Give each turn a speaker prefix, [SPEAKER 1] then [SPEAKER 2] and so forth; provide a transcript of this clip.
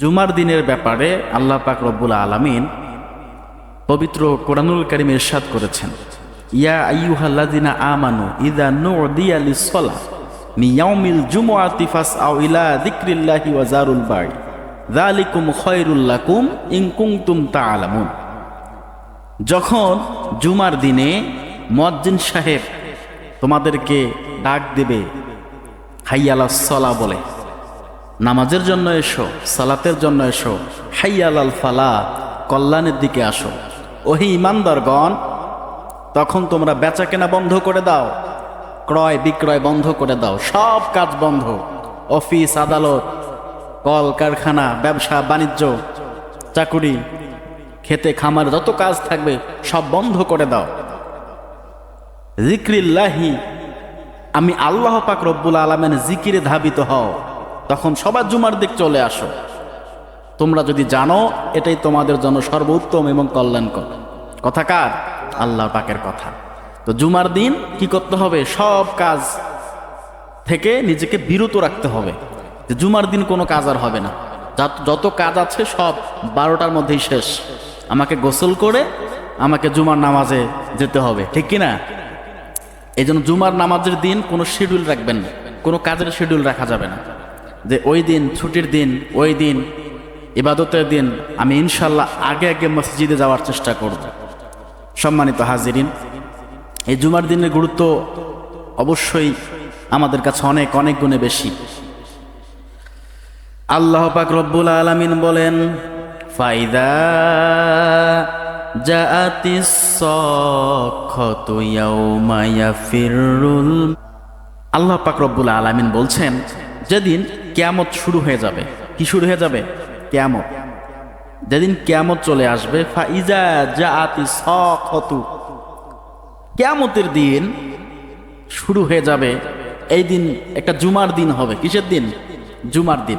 [SPEAKER 1] জুমার দিনের ব্যাপারে আল্লাহ পাক রব্বুল আলামিন পবিত্র কোরআনুল কারিম ইরশাদ করেছেন। ইয়া আইয়ুহাল্লাযিনা আমানু ইযা নুদিয়া লিস-সালাহ মিন ইয়াউমিল জুমুআতি ফাসআউ ইলা যিকরিল্লাহি ওয়া জারুল বাই। যালিকুম খায়রুল লাকুম ইন কুনতুম তা'লামুন যখন জুমার দিনে মুয়াজ্জিন সাহেব তোমাদেরকে ডাক দেবে হাইয়ালাস সলা বলে নামাজের জন্য এসো, সালাতের জন্য এসো, হাইয়ালাল ফালা, কল্যাণের দিকে আসো। ওহি ইমানদারগণ, তখন তোমরা বেচা কেনা বন্ধ করে দাও, ক্রয় বিক্রয় বন্ধ করে দাও, সব কাজ বন্ধ। অফিস, আদালত কল কারখানা ব্যবসা, বাণিজ্য, চাকুরি, খেতে, খামার, যত কাজ থাকবে, সব বন্ধ করে দাও। জিক্রিল্লাহি আমি আল্লাহ পাক রব্বুল আলমেন জিকিরে ধাবিত হও। তখন সবার জুমার দিক চলে আসো। তোমরা যদি জানো, এটাই তোমাদের জন্য সর্বোত্তম এবং কল্যাণকর। কথা কার? আল্লাহ পাকের কথা। তো জুমার দিন কি করতে হবে? সব কাজ থেকে নিজেকে বিরত রাখতে হবে। যে জুমার দিন কোনো কাজ আর হবে না। যত- কাজ আছে সব বারোটার মধ্যেই শেষ। আমাকে গোসল করে আমাকে জুমার নামাজে যেতে হবে। ঠিক কি না? এই জন্য জুমার নামাজের দিন কোনো শিডিউল রাখবেন না। কোনো কাজের শিডিউল রাখা যাবে না। যে ওই দিন ছুটির দিন, ওই দিন ইবাদতের দিন আমি ইনশাল্লাহ আগে আগে মসজিদে যাওয়ার চেষ্টা করব। সম্মানিত হাজিরিন, এই জুমার দিনের গুরুত্ব অবশ্যই আমাদের কাছে অনেক অনেক গুণে বেশি। আল্লাহ পাক রব্বুল আলামিন বলেন ইয়াফিরুল আল্লাহ পাক রব্বুল আলামিন বলছেন, যেদিন কিয়ামত শুরু হয়ে যাবে। কি শুরু হয়ে যাবে? কেয়ামত। যেদিন কেয়ামত চলে আসবে জাআতিস সাখাতু কেয়ামতের দিন শুরু হয়ে যাবে। এই দিন, একটা জুমার দিন হবে। কিসের দিন? জুমার দিন।